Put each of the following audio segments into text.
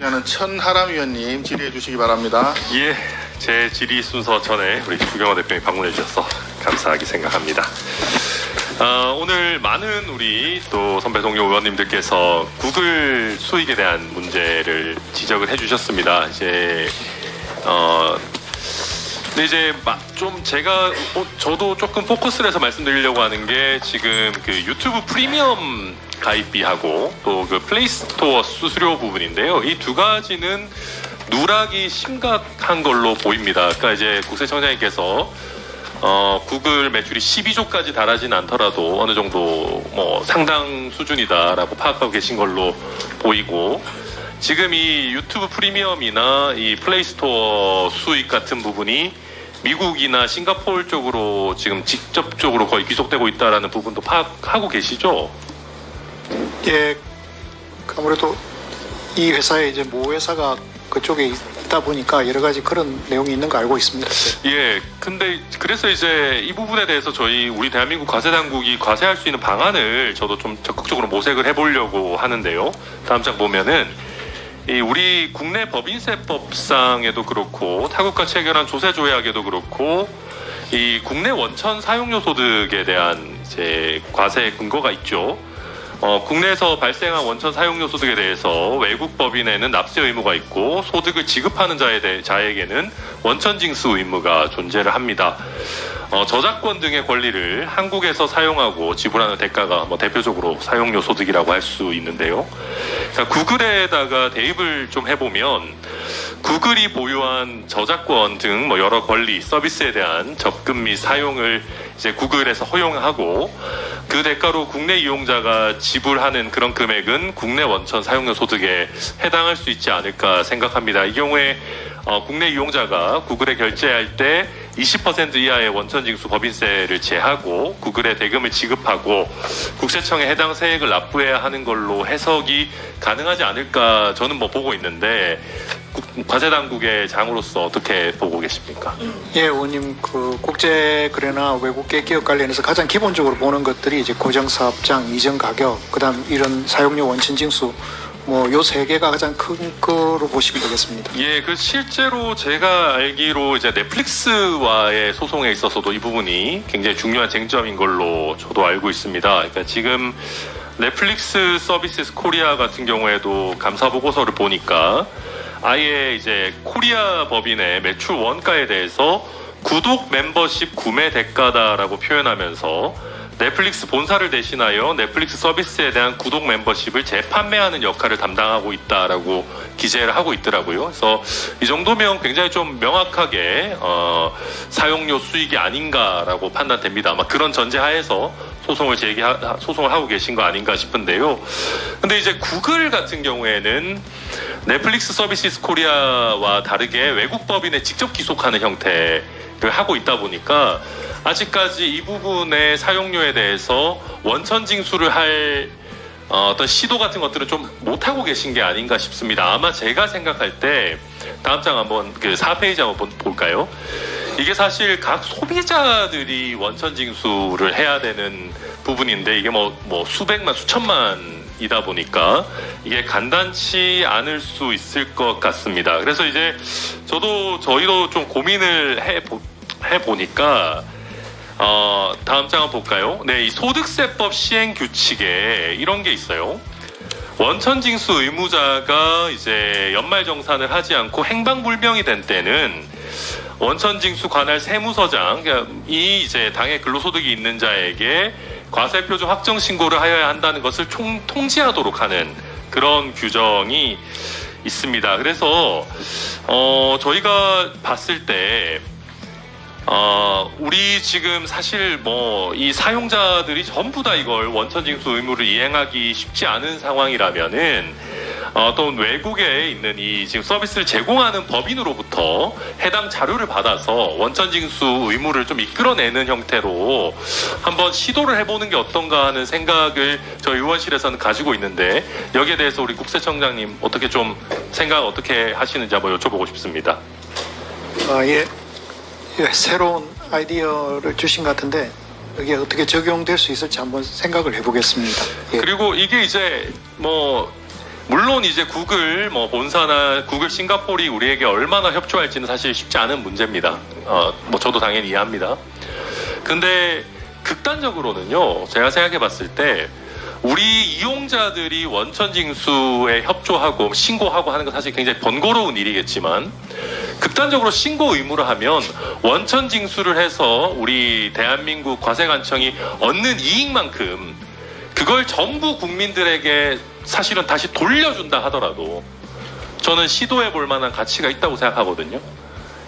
하는 천하람 위원님 질의해 주시기 바랍니다. 예, 제 질의 순서 전에 우리 주경호 대표님 방문해 주셔서 감사하게 생각합니다. 아, 오늘 많은 우리 또 선배 동료 의원님들께서 구글 수익에 대한 문제를 지적을 해주셨습니다. 이제 어. 근데 이제 마- 좀 제가 어, 저도 조금 포커스를 해서 말씀드리려고 하는 게 지금 그 유튜브 프리미엄 가입비하고 또 그 플레이스토어 수수료 부분인데요. 이 두 가지는 누락이 심각한 걸로 보입니다. 그러니까 이제 국세청장님께서 어, 구글 매출이 12조까지 달하진 않더라도 어느 정도 뭐 상당 수준이다라고 파악하고 계신 걸로 보이고 지금 이 유튜브 프리미엄이나 이 플레이스토어 수익 같은 부분이 미국이나 싱가포르 쪽으로 지금 직접적으로 거의 귀속되고 있다라는 부분도 파악하고 계시죠? 예, 아무래도 이 회사에 이제 모 회사가 그쪽에 있다 보니까 여러 가지 그런 내용이 있는 거 알고 있습니다. 예, 근데 그래서 이제 이 부분에 대해서 저희 우리 대한민국 과세 당국이 과세할 수 있는 방안을 저도 좀 적극적으로 모색을 해보려고 하는데요. 다음 장 보면은 이 우리 국내 법인세법상에도 그렇고 타국과 체결한 조세 조약에도 그렇고 이 국내 원천 사용료 소득에 대한 이제 과세 근거가 있죠. 어, 국내에서 발생한 원천 사용료 소득에 대해서 외국 법인에는 납세 의무가 있고 소득을 지급하는 자에 대, 자에게는 원천 징수 의무가 존재를 합니다. 어, 저작권 등의 권리를 한국에서 사용하고 지불하는 대가가 뭐 대표적으로 사용료 소득이라고 할 수 있는데요. 자, 구글에다가 대입을 좀 해보면 구글이 보유한 저작권 등 뭐 여러 권리, 서비스에 대한 접근 및 사용을 이제 구글에서 허용하고 그 대가로 국내 이용자가 지불하는 그런 금액은 국내 원천 사용료 소득에 해당할 수 있지 않을까 생각합니다. 이 경우에 어, 국내 이용자가 구글에 결제할 때 20% 이하의 원천 징수 법인세를 제하고 구글에 대금을 지급하고 국세청에 해당 세액을 납부해야 하는 걸로 해석이 가능하지 않을까 저는 뭐 보고 있는데 국- 과세 당국의 장으로서 어떻게 보고 계십니까? 예, 의원님 그 국제 거래나 외국계 기업 관련해서 가장 기본적으로 보는 것들이 이제 고정 사업장, 이전 가격, 그다음 이런 사용료 원천 징수 뭐 요 세 개가 가장 큰 거로 보시면 되겠습니다. 예, 그 실제로 제가 알기로 이제 넷플릭스와의 소송에 있어서도 이 부분이 굉장히 중요한 쟁점인 걸로 저도 알고 있습니다. 그러니까 지금 넷플릭스 서비스 코리아 같은 경우에도 감사 보고서를 보니까 아예 이제 코리아 법인의 매출 원가에 대해서 구독 멤버십 구매 대가다라고 표현하면서 넷플릭스 본사를 대신하여 넷플릭스 서비스에 대한 구독 멤버십을 재판매하는 역할을 담당하고 있다라고 기재를 하고 있더라고요. 그래서 이 정도면 굉장히 좀 명확하게 어, 사용료 수익이 아닌가라고 판단됩니다. 아마 그런 전제하에서 소송을 제기 소송을 하고 계신 거 아닌가 싶은데요. 근데 이제 구글 같은 경우에는 넷플릭스 서비스 코리아와 다르게 외국 법인에 직접 기속하는 형태를 하고 있다 보니까 아직까지 이 부분의 사용료에 대해서 원천 징수를 할 어, 떤 시도 같은 것들은 좀 못하고 계신 게 아닌가 싶습니다. 아마 제가 생각할 때 다음 장 한번 그 4페이지 한번 본- 볼까요? 이게 사실 각 소비자들이 원천 징수를 해야 되는 부분인데 이게 뭐, 뭐 수백만, 수천만이다 보니까 이게 간단치 않을 수 있을 것 같습니다. 그래서 이제 저도 저희도 좀 고민을 해, 보, 해 보니까 어, 다음 장 한번 볼까요? 네, 이 소득세법 시행 규칙에 이런 게 있어요. 원천징수 의무자가 이제 연말정산을 하지 않고 행방불명이 된 때는 원천징수 관할 세무서장, 그러니까 이 이제 당의 근로소득이 있는 자에게 과세표준 확정 신고를 하여야 한다는 것을 총, 통지하도록 하는 그런 규정이 있습니다. 그래서 어, 저희가 봤을 때 어, 우리 지금 사실 뭐 이 사용자들이 전부 다 이걸 원천 징수 의무를 이행하기 쉽지 않은 상황이라면은 어, 또 외국에 있는 이 지금 서비스를 제공하는 법인으로부터 해당 자료를 받아서 원천 징수 의무를 좀 이끌어내는 형태로 한번 시도를 해보는 게 어떤가 하는 생각을 저희 의원실에서는 가지고 있는데 여기에 대해서 우리 국세청장님 어떻게 좀 생각 어떻게 하시는지 한번 여쭤보고 싶습니다. 아, 예. 예, 새로운 아이디어를 주신 것 같은데 여기에 어떻게 적용될 수 있을지 한번 생각을 해보겠습니다. 예. 그리고 이게 이제 뭐 물론 이제 구글 뭐 본사나 구글 싱가포르이 우리에게 얼마나 협조할지는 사실 쉽지 않은 문제입니다. 어, 뭐 저도 당연히 이해합니다. 근데 극단적으로는요, 제가 생각해 봤을 때, 우리 이용자들이 원천 징수에 협조하고 신고하고 하는 건 사실 굉장히 번거로운 일이겠지만, 극단적으로 신고 의무를 하면 원천 징수를 해서 우리 대한민국 과세관청이 얻는 이익만큼 그걸 전부 국민들에게 사실은 다시 돌려준다 하더라도 저는 시도해 볼 만한 가치가 있다고 생각하거든요.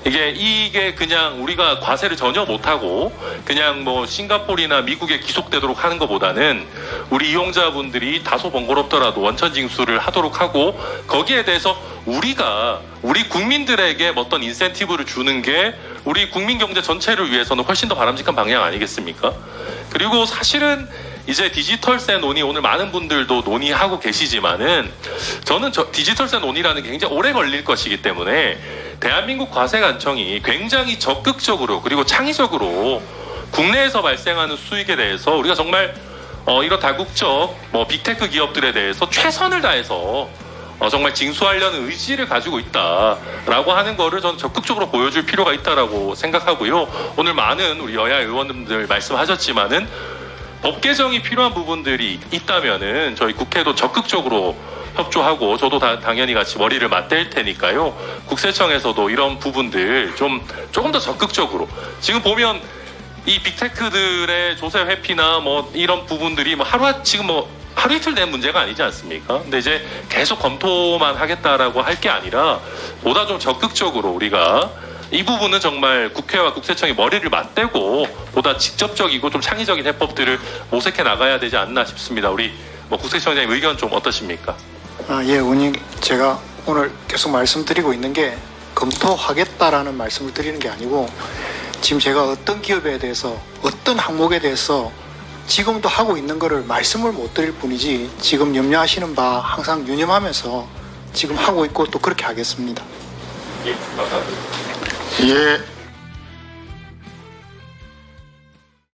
이게 이게 그냥 우리가 과세를 전혀 못하고 그냥 뭐 싱가포르나 미국에 기속되도록 하는 것보다는 우리 이용자분들이 다소 번거롭더라도 원천 징수를 하도록 하고 거기에 대해서 우리가 우리 국민들에게 어떤 인센티브를 주는 게 우리 국민 경제 전체를 위해서는 훨씬 더 바람직한 방향 아니겠습니까? 그리고 사실은 이제 디지털세 논의 오늘 많은 분들도 논의하고 계시지만은 저는 저 디지털세 논의라는 게 굉장히 오래 걸릴 것이기 때문에 대한민국 과세관청이 굉장히 적극적으로 그리고 창의적으로 국내에서 발생하는 수익에 대해서 우리가 정말 어, 이런 다국적 뭐 빅테크 기업들에 대해서 최선을 다해서 어, 정말 징수하려는 의지를 가지고 있다라고 하는 거를 저는 적극적으로 보여줄 필요가 있다라고 생각하고요. 오늘 많은 우리 여야 의원님들 말씀하셨지만은 법 개정이 필요한 부분들이 있다면은 저희 국회도 적극적으로 협조하고 저도 다- 당연히 같이 머리를 맞댈 테니까요. 국세청에서도 이런 부분들 좀 조금 더 적극적으로 지금 보면 이 빅테크들의 조세 회피나 뭐 이런 부분들이 뭐 하루 지금 뭐 하루 이틀 된 문제가 아니지 않습니까? 근데 이제 계속 검토만 하겠다라고 할 게 아니라 보다 좀 적극적으로 우리가 이 부분은 정말 국회와 국세청이 머리를 맞대고 보다 직접적이고 좀 창의적인 해법들을 모색해 나가야 되지 않나 싶습니다. 우리 뭐 국세청장님 의견 좀 어떠십니까? 아, 예, 의원님, 제가 오늘 계속 말씀드리고 있는 게 검토하겠다라는 말씀을 드리는 게 아니고 지금 제가 어떤 기업에 대해서 어떤 항목에 대해서 지금도 하고 있는 거를 말씀을 못 드릴 뿐이지 지금 염려하시는 바 항상 유념하면서 지금 하고 있고 또 그렇게 하겠습니다. 예, 감사합니다. 예,